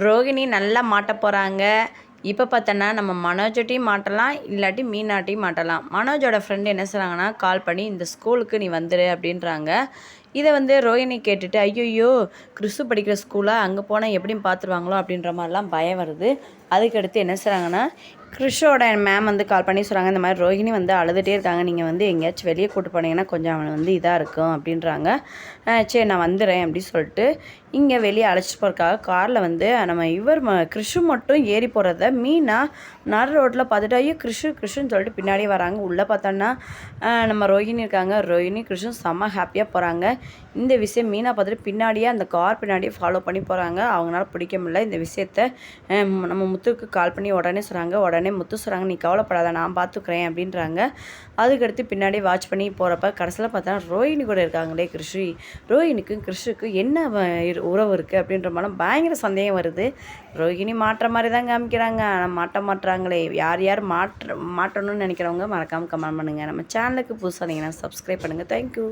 ரோகிணி நல்லா மாட்ட போகிறாங்க இப்போ பார்த்தோன்னா நம்ம மனோஜட்டையும் மாட்டலாம் இல்லாட்டி மீனாட்டையும் மாட்டலாம். மனோஜோட ஃப்ரெண்டு என்ன சொல்கிறாங்கன்னா கால் பண்ணி இந்த ஸ்கூலுக்கு நீ வந்துடு அப்படின்றாங்க. இதை வந்து ரோஹிணி கேட்டுட்டு ஐயோ கிறிஸ்து படிக்கிற ஸ்கூலாக அங்கே போனால் எப்படியும் பார்த்துருவாங்களோ அப்படின்ற மாதிரிலாம் பயம் வருது. அதுக்கடுத்து என்ன செய்கிறாங்கன்னா கிறிஷோட மேம் வந்து கால் பண்ணி சொல்கிறாங்க இந்த மாதிரி ரோஹிணி வந்து அழுதுகிட்டே இருக்காங்க. நீங்கள் வந்து எங்கேயாச்சும் வெளியே கூட்டு போனீங்கன்னா கொஞ்சம் அவன் வந்து இதாக இருக்கும் அப்படின்றாங்க. சரி நான் வந்துடுறேன் அப்படின்னு சொல்லிட்டு இங்கே வெளியே அழைச்சிட்டு போகிறக்காக காரில் வந்து நம்ம இவர் ம கிறிஷு மட்டும் ஏறி போகிறத மீனா நடு ரோட்டில் பார்த்துட்டு ஐயோ கிறிஷு கிறிஷுன்னு சொல்லிட்டு பின்னாடியே வராங்க. உள்ளே பார்த்தோன்னா நம்ம ரோஹிணி இருக்காங்க. ரோஹிணி கிறிஷும் செம்ம ஹாப்பியாக போகிறாங்க இந்த விஷயம் மீனா பார்த்துட்டு பின்னாடியே அந்த கார் பின்னாடியே ஃபாலோ பண்ணி போகிறாங்க அவங்களால பிடிக்க முடியல. இந்த விஷயத்த நம்ம முத்துக்கு கால் பண்ணி உடனே சொல்கிறாங்க உடனே முத்து சொல்கிறாங்க நீ கவலைப்படாத நான் பார்த்துக்குறேன் அப்படின்றாங்க. அதுக்கடுத்து பின்னாடி வாட்ச் பண்ணி போகிறப்ப கடைசியில் பார்த்தா ரோஹினி கூட இருக்காங்களே கிருஷி. ரோஹினிக்கும் கிருஷுக்கும் என்ன உறவு இருக்குது அப்படின்ற மாதிரி பயங்கர சந்தேகம் வருது. ரோஹிணி மாற்ற மாதிரி தான் காமிக்கிறாங்க. ஆனால் மாட்ட மாட்டுறாங்களே யார் யார் மாற்ற மாட்டணும்னு நினைக்கிறவங்க மறக்காமல் கமெண்ட் பண்ணுங்கள் நம்ம சேனலுக்கு புதுசாக இருந்தீங்கன்னா சப்ஸ்கிரைப் பண்ணுங்கள் தேங்க்யூ